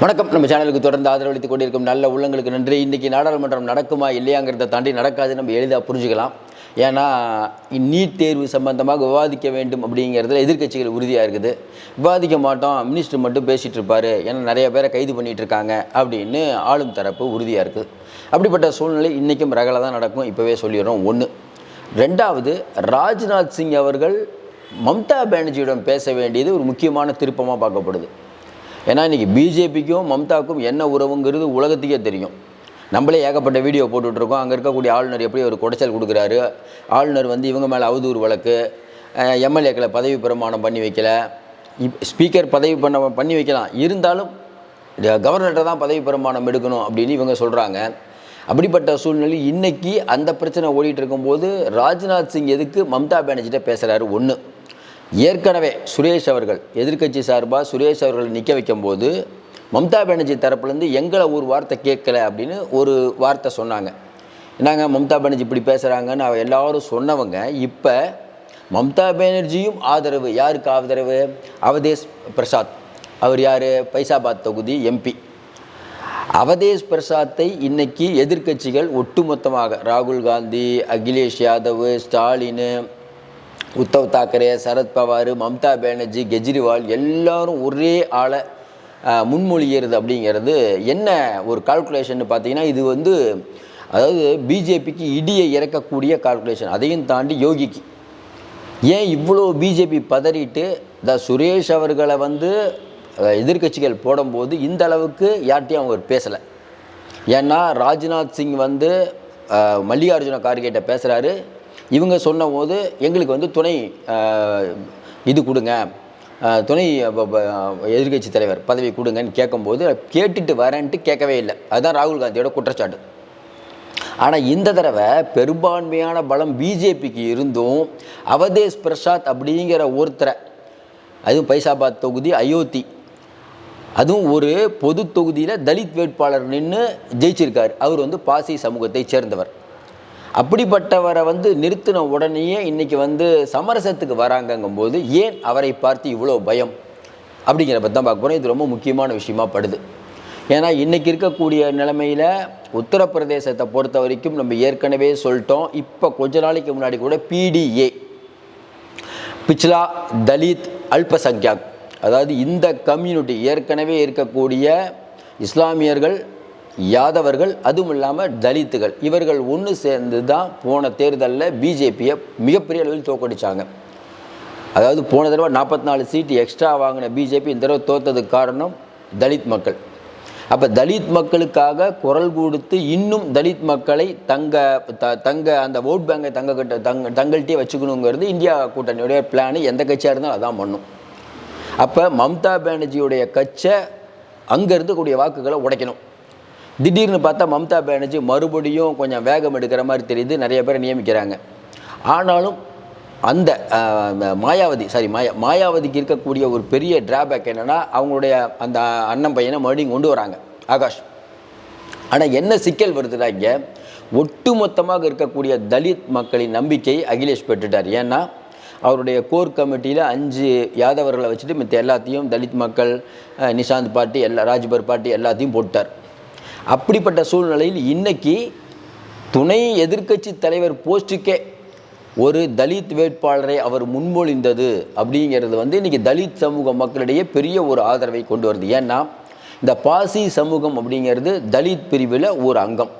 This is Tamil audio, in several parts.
வணக்கம். நம்ம சேனலுக்கு தொடர்ந்து ஆதரவளித்துக் கொண்டிருக்கும் நல்ல உள்ளங்களுக்கு நன்றி. இன்றைக்கி நாடாளுமன்றம் நடக்குமா இல்லையாங்கிறத தாண்டி நடக்காது. நம்ம எளிதாக புரிஞ்சுக்கலாம். ஏன்னா நீட் தேர்வு சம்பந்தமாக விவாதிக்க வேண்டும் அப்படிங்கிறதுல எதிர்க்கட்சிகள் உறுதியாக இருக்குது. விவாதிக்க மாட்டோம். மினிஸ்டர் மட்டும் பேசிகிட்டு இருப்பார். ஏன்னா நிறைய பேரை கைது பண்ணிகிட்டு இருக்காங்க அப்படின்னு ஆளும் தரப்பு உறுதியாக இருக்குது அப்படிப்பட்ட சூழ்நிலை இன்றைக்கும் ரகலை தான் நடக்கும். இப்போவே சொல்லிடுறோம். ஒன்று ரெண்டாவது ராஜ்நாத் சிங் அவர்கள் மம்தா பானர்ஜியிடம் பேச வேண்டியது ஒரு முக்கியமான திருப்பமாக பார்க்கப்படுது. ஏன்னா இன்றைக்கி பிஜேபிக்கும் மம்தாவுக்கும் என்ன உறவுங்கிறது உலகத்துக்கே தெரியும். நம்மளே ஏகப்பட்ட வீடியோ போட்டுட்ருக்கோம். அங்கே இருக்கக்கூடிய ஆளுநர் எப்படி ஒரு குடைச்சல் கொடுக்குறாரு? ஆளுநர் வந்து இவங்க மேலே அவதூறு வழக்கு. எம்எல்ஏக்களை பதவி பிரமாணம் பண்ணி வைக்கல. இப் ஸ்பீக்கர் பதவி பண்ண பண்ணி வைக்கலாம். இருந்தாலும் கவர்னர்கிட்ட தான் பதவி பிரமாணம் எடுக்கணும் அப்படின்னு இவங்க சொல்கிறாங்க அப்படிப்பட்ட சூழ்நிலை இன்றைக்கி அந்த பிரச்சனை ஓடிட்டு இருக்கும்போது ராஜ்நாத் சிங் எதுக்கு மம்தா பானர்ஜிட்ட பேசுகிறாரு ஒன்று ஏற்கனவே சுரேஷ் அவர்கள் எதிர்க்கட்சி சார்பாக சுரேஷ் அவர்கள் நிற்க வைக்கும்போது மம்தா பானர்ஜி தரப்புலேருந்து எங்களை ஒரு வார்த்தை கேட்கல அப்படின்னு ஒரு வார்த்தை சொன்னாங்க. என்னங்க மம்தா பானர்ஜி இப்படி பேசுகிறாங்கன்னு அவ எல்லாரும் சொன்னவங்க இப்போ மம்தா பானர்ஜியும் ஆதரவு யாருக்கு ஆதரவு? அவதேஷ் பிரசாத். அவர் யார்? பைசாபாத் தொகுதி எம்பி. அவதேஷ் பிரசாத்தை இன்னைக்கு எதிர்க்கட்சிகள் ஒட்டுமொத்தமாக ராகுல் காந்தி அகிலேஷ் யாதவ் ஸ்டாலின் உத்தவ் தாக்கரே சரத்பவார் மம்தா பேனர்ஜி கெஜ்ரிவால் எல்லாரும் ஒரே ஆளை முன்மொழிகிறது அப்படிங்கிறது என்ன ஒரு கால்குலேஷன் பார்த்தீங்கன்னா இது வந்து அதாவது பிஜேபிக்கு இடியை இறக்கக்கூடிய கால்குலேஷன் அதையும் தாண்டி யோகிக்கு. ஏன் இவ்வளோ பிஜேபி பதறிட்டு த சுரேஷ் அவர்களை வந்து எதிர்கட்சிகள் எதிர்க்கட்சிகள் போடும்போது இந்த அளவுக்கு யார்ட்டையும் அவங்க பேசலை. ஏன்னா ராஜ்நாத் சிங் வந்து மல்லிகார்ஜுன கார்கேட்ட பேசுகிறாரு இவங்க சொன்னபோது எங்களுக்கு வந்து துணை இது கொடுங்க. துணை எதிர்க்கட்சி தலைவர் பதவி கொடுங்கன்னு கேட்கும்போது கேட்டுட்டு வரேன்ட்டு கேட்கவே இல்லை. அதுதான் ராகுல் காந்தியோட குற்றச்சாட்டு. ஆனால் இந்த தடவை பெரும்பான்மையான பலம் பிஜேபிக்கு இருந்தும் அவதேஷ் பிரசாத் அப்படிங்கிற ஒருத்தரை அதுவும் பைசாபாத் தொகுதி அயோத்தி அதுவும் ஒரு பொது தொகுதியில் தலித் வேட்பாளர் நின்று ஜெயிச்சிருக்கார். அவர் வந்து பாசி சமூகத்தை சேர்ந்தவர். அப்படிப்பட்டவரை வந்து நிறுத்தின உடனேயே இன்றைக்கி வந்து சமரசத்துக்கு வராங்கங்கும்போது ஏன் அவரை பார்த்து இவ்வளோ பயம்? அப்படிங்கிற பற்றி தான் பார்க்க போகிறோம் இது ரொம்ப முக்கியமான விஷயமா படுது. ஏன்னா இன்றைக்கி இருக்கக்கூடிய நிலைமையில் உத்தரப்பிரதேசத்தை பொறுத்த வரைக்கும் நம்ம ஏற்கனவே சொல்லிட்டோம். இப்போ கொஞ்ச நாளைக்கு முன்னாடி கூட பிடிஏ பிச்லா தலித் அல்பசங்கியாக் அதாவது இந்த கம்யூனிட்டி ஏற்கனவே இருக்கக்கூடிய இஸ்லாமியர்கள் யாதவர்கள் அதுவும் இல்லாமல் தலித்துகள். இவர்கள் ஒன்று சேர்ந்து தான் போன தேர்தலில் பிஜேபியை மிகப்பெரிய அளவில் தோக்கடித்தாங்க அதாவது போன தடவை நாற்பத்தி நாலு சீட்டு எக்ஸ்ட்ரா வாங்கின பிஜேபி இந்த தடவை தோத்ததுக்கு காரணம் தலித் மக்கள். அப்போ தலித் மக்களுக்காக குரல் கொடுத்து இன்னும் தலித் மக்களை தங்க த தங்க அந்த ஓட் பேங்கை தங்க கிட்ட தங்க தங்கள்கிட்டயே வச்சுக்கணுங்கிறது இந்தியா கூட்டணியுடைய பிளான் எந்த கட்சியாக இருந்தாலும் அதான் பண்ணும். அப்போ மம்தா பானர்ஜியுடைய கட்சை அங்கே இருக்கக்கூடிய வாக்குகளை உடைக்கணும். திடீர்னு பார்த்தா மம்தா பானர்ஜி மறுபடியும் கொஞ்சம் வேகம் எடுக்கிற மாதிரி தெரியுது நிறைய பேரை நியமிக்கிறாங்க. ஆனாலும் அந்த மாயாவதி சாரி மாயா மாயாவதிக்கு இருக்கக்கூடிய ஒரு பெரிய டிராபேக் என்னென்னா அவங்களுடைய அந்த அண்ணன் பையனை மறுபடியும் கொண்டு வராங்க ஆகாஷ். ஆனால் என்ன சிக்கல் வருதுன்னா இங்கே ஒட்டுமொத்தமாக இருக்கக்கூடிய தலித் மக்களின் நம்பிக்கை அகிலேஷ் பெற்றுட்டார். ஏன்னா அவருடைய கோர் கமிட்டியில் அஞ்சு யாதவர்களை வச்சுட்டு மற்ற எல்லாத்தையும் தலித் மக்கள் நிஷாந்த் பார்ட்டி எல்லா ராஜ்பர் பார்ட்டி எல்லாத்தையும் போட்டார் அப்படிப்பட்ட சூழ்நிலையில் இன்னைக்கு துணை எதிர்க்கட்சி தலைவர் போஸ்ட்டுக்கே ஒரு தலித் வேட்பாளரை அவர் முன்மொழிந்தது அப்படிங்கிறது வந்து இன்றைக்கி தலித் சமூக மக்களிடையே பெரிய ஒரு ஆதரவை கொண்டு வருது. ஏன்னா இந்த பாசி சமூகம் அப்படிங்கிறது தலித் பிரிவில் ஒரு அங்கம்.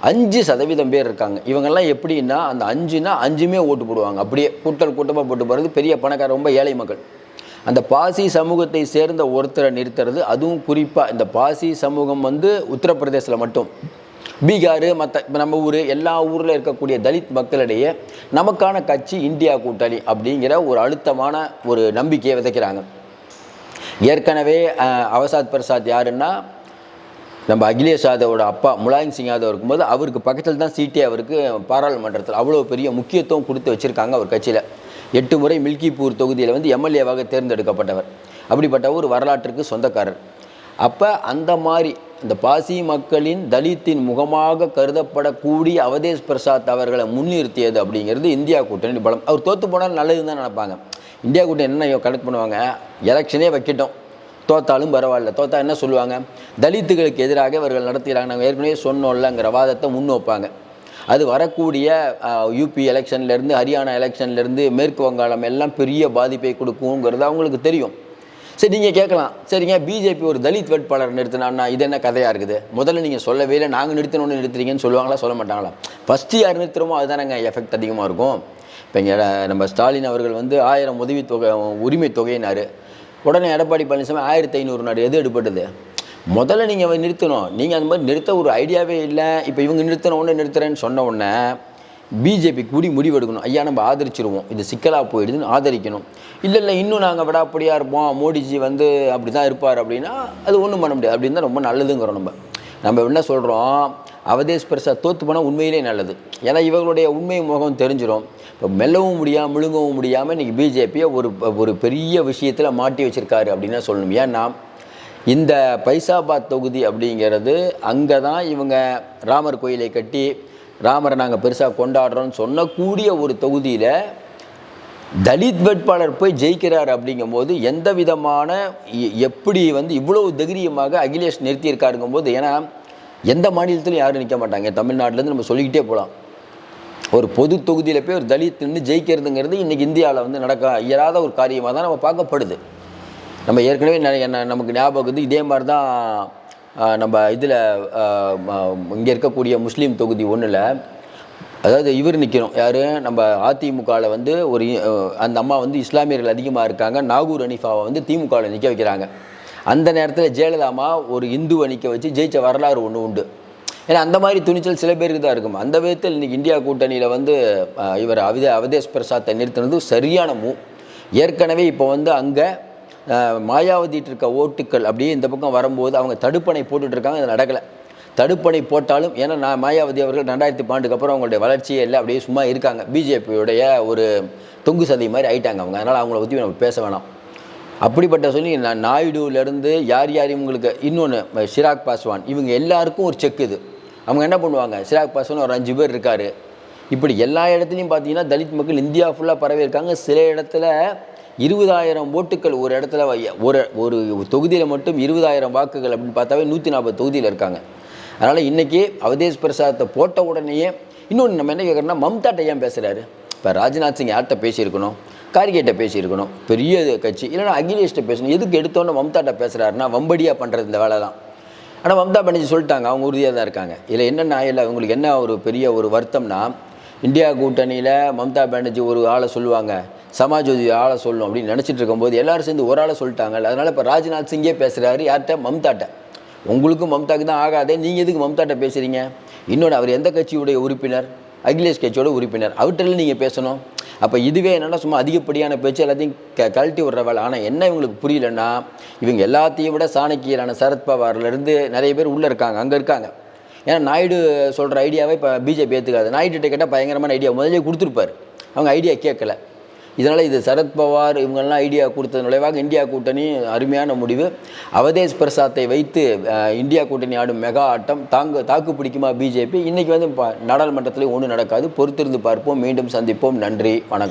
அஞ்சு சதவீதம் பேர் இருக்காங்க. இவங்கெல்லாம் எப்படின்னா அந்த அஞ்சுனா அஞ்சுமே ஓட்டு போடுவாங்க. அப்படியே கூட்டல் கூட்டமாக போட்டு போகிறது பெரிய பணக்கார ரொம்ப ஏழை மக்கள். அந்த பாசி சமூகத்தை சேர்ந்த ஒருத்தரை நிறுத்துறது. அதுவும் குறிப்பாக இந்த பாசி சமூகம் வந்து உத்தரப்பிரதேசில் மட்டும். பீகார் மற்ற இப்போ நம்ம ஊர் எல்லா ஊரில் இருக்கக்கூடிய தலித் மக்களிடையே நமக்கான கட்சி இந்தியா கூட்டணி அப்படிங்கிற ஒரு அழுத்தமான ஒரு நம்பிக்கையை விதைக்கிறாங்க. ஏற்கனவே அவசாத் பிரசாத் யாருன்னா நம்ம அகிலேஷ் யாதவோட அப்பா முலாயம் சிங் யாதவ் இருக்கும்போது அவருக்கு பக்கத்தில் தான் சீட்டே அவருக்கு பாராளுமன்றத்தில் அவ்வளோ பெரிய முக்கியத்துவம் கொடுத்து வச்சுருக்காங்க அவர் கட்சியில். எட்டு முறை மில்கிப்பூர் தொகுதியில் வந்து எம்எல்ஏவாக தேர்ந்தெடுக்கப்பட்டவர். அப்படிப்பட்ட ஒரு வரலாற்றுக்கு சொந்தக்காரர். அப்போ அந்த மாதிரி இந்த பாசி மக்களின் தலித்தின் முகமாக கருதப்படக்கூடிய அவதேஷ் பிரசாத் அவர்களை முன்னிறுத்தியது அப்படிங்கிறது இந்தியா கூட்டணி பலம். அவர் தோற்று போனால் நல்லதுன்னு தான் நினைப்பாங்க. இந்தியா கூட்டணி என்ன கனெக்ட் பண்ணுவாங்க? எலெக்ஷனே வைக்கட்டும். தோத்தாலும் பரவாயில்ல. தோத்தா என்ன சொல்லுவாங்க? தலித்துகளுக்கு எதிராக இவர்கள் நடத்துகிறாங்க. நாங்கள் ஏற்கனவே சொன்னோம்லங்கிற வாதத்தை முன் வைப்பாங்க. அது வரக்கூடிய யூபி எலெக்ஷன்லேருந்து ஹரியானா எலெக்ஷன்லேருந்து மேற்கு வங்காளம் எல்லாம் பெரிய பாதிப்பை கொடுக்குங்கிறது அவங்களுக்கு தெரியும். சரி நீங்கள் கேட்கலாம். சரிங்க பிஜேபி ஒரு தலித் வேட்பாளர் நிறுத்தினான்னா இது என்ன கதையாக இருக்குது? முதல்ல நீங்கள் சொல்லவே இல்லை. நாங்கள் நிறுத்தினோன்னு நிறுத்துறீங்கன்னு சொல்லுவாங்களா? சொல்ல மாட்டாங்களா? ஃபஸ்ட்டு யார் நிறுத்துறோமோ அதுதானங்க எஃபெக்ட் அதிகமாக இருக்கும். இப்போ இங்கே நம்ம ஸ்டாலின் அவர்கள் வந்து ஆயிரம் உதவி தொகை உரிமை தொகையினார் உடனே எடப்பாடி பழனிசாமி ஆயிரத்தி ஐநூறு நாடு எது எடுப்பட்டது முதல்ல நீங்கள் நிறுத்தணும். நீங்கள் அந்த மாதிரி நிறுத்த ஒரு ஐடியாவே இல்லை. இப்போ இவங்க நிறுத்தின உடனே நிறுத்துறேன்னு சொன்ன உடனே பிஜேபி கூடி முடிவெடுக்கணும் ஐயா நம்ம ஆதரிச்சிருவோம். இது சிக்கலாக போயிடுதுன்னு ஆதரிக்கணும். இல்லை இல்லை இன்னும் நாங்கள் விடாப்படியாக இருப்போம். மோடிஜி வந்து அப்படி தான் இருப்பார் அப்படின்னா அது ஒன்றும் பண்ண முடியாது. அப்படின்னு தான் ரொம்ப நல்லதுங்கிறோம் நம்ம. நம்ம என்ன சொல்கிறோம் அவதேஷ் பெருசாக தோற்று போனால் உண்மையிலே நல்லது. ஏன்னா இவர்களுடைய உண்மை முகம் தெரிஞ்சிடும் இப்போ மெல்லவும் முடியாமல் முழுங்கவும் முடியாமல் இன்றைக்கி பிஜேபியை ஒரு ஒரு பெரிய விஷயத்தில் மாட்டி வச்சுருக்காரு அப்படின்னு சொல்லணும். ஏன்னா இந்த பைசாபாத் தொகுதி அப்படிங்கிறது அங்கே தான் இவங்க ராமர் கோயிலை கட்டி ராமரை நாங்கள் பெருசாக கொண்டாடுறோம்னு சொன்னக்கூடிய ஒரு தொகுதியில் தலித் வேட்பாளர் போய் ஜெயிக்கிறார் அப்படிங்கும்போது எந்த விதமான எ- எப்படி வந்து இவ்வளவு தைரியமாக அகிலேஷ் நிறுத்தியிருக்காருங்கும்போது ஏன்னா எந்த மாநிலத்திலும் யாரும் நிற்க மாட்டாங்க. தமிழ்நாட்டிலேருந்து நம்ம சொல்லிக்கிட்டே போகலாம் ஒரு பொது தொகுதியில் போய் ஒரு தலித் நின்று ஜெயிக்கிறதுங்கிறது இன்றைக்கி இந்தியாவில் வந்து நடக்க இயலாத ஒரு காரியமாக தான் நம்ம பார்க்கப்படுது. நம்ம ஏற்கனவே நிறைய என்ன- நமக்கு ஞாபகம் இருக்குது இதே மாதிரி தான் நம்ம இதில் இங்கே இருக்கக்கூடிய முஸ்லீம் தொகுதி ஒன்றில் அதாவது இவர் நிற்கிறோம் யார்? நம்ம அதிமுகவில் வந்து ஒரு அந்த அம்மா வந்து இஸ்லாமியர்கள் அதிகமாக இருக்காங்க. நாகூர் அனிஃபாவை வந்து திமுகவில் நிற்க வைக்கிறாங்க. அந்த நேரத்தில் ஜெயலலிதாமா ஒரு இந்துவை நிற்க வச்சு ஜெயிச்ச வரலாறு ஒன்று உண்டு. ஏன்னா அந்த மாதிரி துணிச்சல் சில பேருக்கு தான் இருக்கும். அந்த விதத்தில் இன்றைக்கி இந்தியா கூட்டணியில் வந்து இவர் அவதே அவதேஷ் பிரசாத்தை நிறுத்தினது சரியான மூ ஏற்கனவே இப்போ வந்து அங்கே மாயாவதிட்டு இருக்க ஓட்டுக்கள் அப்படியே இந்த பக்கம் வரும்போது அவங்க தடுப்பணை போட்டுட்டு இருக்காங்க அது நடக்கலை. தடுப்பணை போட்டாலும் ஏன்னா நான் மாயாவதி அவர்கள் ரெண்டாயிரத்தி பன்னெண்டுக்கு அப்புறம் அவங்களுடைய வளர்ச்சியே இல்லை அப்படியே சும்மா இருக்காங்க. பிஜேபியுடைய ஒரு தொங்கு சதை மாதிரி ஆயிட்டாங்க அவங்க. அதனால் அவங்கள பற்றி நம்ம பேச வேணாம். அப்படிப்பட்ட சொல்லி நான் நாயுடுவிலேருந்து யார் யார் இவங்களுக்கு இன்னொன்று சிராக் பாஸ்வான். இவங்க எல்லாருக்கும் ஒரு செக் இது. அவங்க என்ன பண்ணுவாங்க? சிராக் பாஸ்வான் ஒரு அஞ்சு பேர் இருக்கார். இப்படி எல்லா இடத்துலையும் பார்த்தீங்கன்னா தலித் மக்கள் இந்தியா ஃபுல்லாக பரவி இருக்காங்க சில இடத்துல இருபதாயிரம் ஓட்டுக்கள் ஒரு இடத்துல ஒரு ஒரு தொகுதியில் மட்டும் இருபதாயிரம் வாக்குகள் அப்படின்னு பார்த்தாவே நூற்றி நாற்பது தொகுதியில் இருக்காங்க. அதனால் இன்றைக்கி அவதேஷ் பிரசாத்தை போட்ட உடனேயே இன்னொன்று நம்ம என்ன கேட்குறோம்னா மம்தாட்ட ஏன் பேசுகிறாரு இப்போ ராஜ்நாத் சிங் யார்கிட்ட பேசியிருக்கணும்? கார்கேட்ட பேசியிருக்கணும். பெரிய கட்சி இல்லைன்னா அகிலேஷ்கிட்ட பேசணும். எதுக்கு எடுத்தோன்னே மம்தாட்ட பேசுகிறாருன்னா வம்படியாக பண்ணுறது இந்த வேலை தான் ஆனால் மம்தா பானர்ஜி சொல்லிட்டாங்க அவங்க உறுதியாக தான் இருக்காங்க. இதில் என்னென்ன இல்லை அவங்களுக்கு என்ன ஒரு பெரிய ஒரு வருத்தம்னா இந்தியா கூட்டணியில் மம்தா பானர்ஜி ஒரு ஆளை சொல்லுவாங்க. சமாஜ்வாதி ஆளை சொல்லணும் அப்படின்னு நினச்சிட்டு இருக்கும்போது எல்லாரும் சேர்ந்து ஒரு ஆளை சொல்லிட்டாங்க அதனால் இப்போ ராஜ்நாத் சிங்கே பேசுகிறாரு யார்கிட்ட? மம்தாட்ட. உங்களுக்கும் மம்தாக்கு தான் ஆகாதே நீங்கள் எதுக்கு மம்தாட்ட பேசுகிறீங்க இன்னொன்று அவர் எந்த கட்சியுடைய உறுப்பினர்? அகிலேஷ் கட்சியோட உறுப்பினர். அவர்கிட்ட நீங்கள் பேசணும். அப்போ இதுவே என்னென்னா சும்மா அதிகப்படியான பேச்சு எல்லாத்தையும் க கழட்டி விடுற வேலை ஆனால் என்ன இவங்களுக்கு புரியலன்னா இவங்க எல்லாத்தையும் விட சாணக்கியரான சரத்பவார்லேருந்து நிறைய பேர் உள்ளே இருக்காங்க அங்கே இருக்காங்க. ஏன்னா நாயுடு சொல்கிற ஐடியாவை இப்போ பிஜேபி ஏற்றுக்காது நாயுடுகிட்ட கேட்டால் பயங்கரமான ஐடியா. முதலே கொடுத்துருப்பாரு. அவங்க ஐடியா கேட்கல. இதனால் இது சரத்பவார் இவங்கெல்லாம் ஐடியா கொடுத்தது நுழைவாக இந்தியா கூட்டணி அருமையான முடிவு. அவதேஷ் பிரசாத்தை வைத்து இந்தியா கூட்டணி ஆடும் மெகா ஆட்டம் தாங்க தாக்கு பிடிக்குமா பிஜேபி? இன்றைக்கி வந்து ப- ஒன்றும் நடக்காது. பொறுத்திருந்து பார்ப்போம். மீண்டும் சந்திப்போம். நன்றி. வணக்கம்.